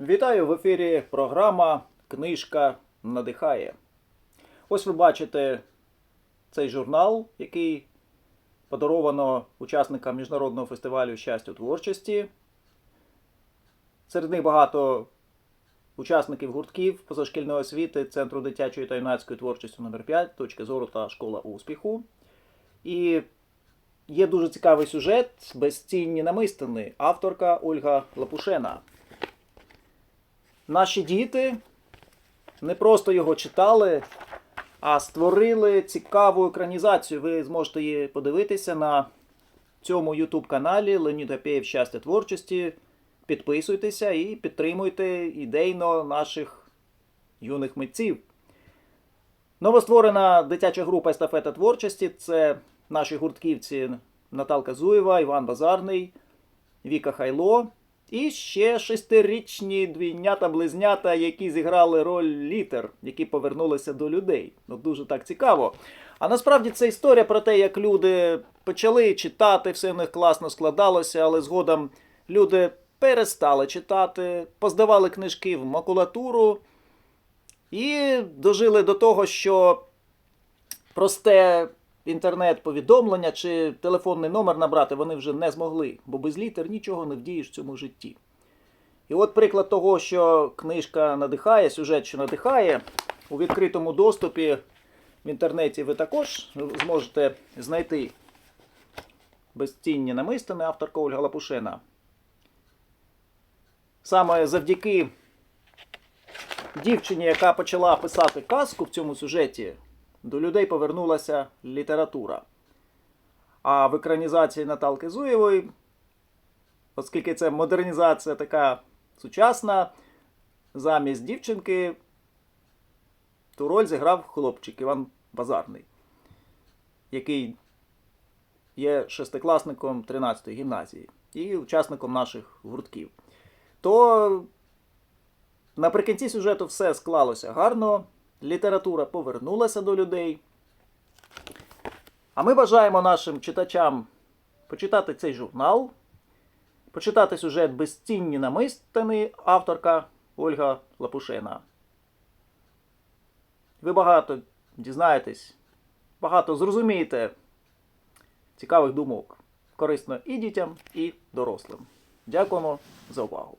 Вітаю в ефірі програма Книжка надихає. Ось ви бачите цей журнал, який подаровано учасникам Міжнародного фестивалю щастя творчості. Серед них багато учасників гуртків позашкільної освіти Центру дитячої та юнацької творчості номер 5 точки зору та школа успіху. І є дуже цікавий сюжет Безцінні намистини, авторка Ольга Лапушена. Наші діти не просто його читали, а створили цікаву екранізацію. Ви зможете її подивитися на цьому YouTube каналі Леонід Гапєєв Щастя творчості. Підписуйтеся і підтримуйте ідейно наших юних митців. Новостворена дитяча група естафета творчості це наші гуртківці Наталка Зуєва, Іван Базарний, Віка Хайло. І ще шестирічні двійнята-близнята, які зіграли роль літер, які повернулися до людей. Ну, дуже так цікаво. А насправді це історія про те, як люди почали читати, все в них класно складалося, але згодом люди перестали читати, поздавали книжки в макулатуру і дожили до того, що просте інтернет-повідомлення чи телефонний номер набрати вони вже не змогли, бо без літер нічого не вдієш в цьому житті. І от приклад того, що книжка надихає, сюжет, що надихає, у відкритому доступі в інтернеті ви також зможете знайти безцінні намистини авторка Ольга Лапушена. Саме завдяки дівчині, яка почала писати казку в цьому сюжеті, до людей повернулася література. А в екранізації Наталки Зуєвої, оскільки це модернізація така сучасна, замість дівчинки ту роль зіграв хлопчик Іван Базарний, який є шестикласником 13-ї гімназії і учасником наших гуртків. То наприкінці сюжету все склалося гарно, література повернулася до людей. А ми бажаємо нашим читачам почитати цей журнал, почитати сюжет Безцінні намистини авторка Ольга Лапушена. Ви багато дізнаєтесь, багато зрозумієте цікавих думок. Корисно і дітям, і дорослим. Дякуємо за увагу.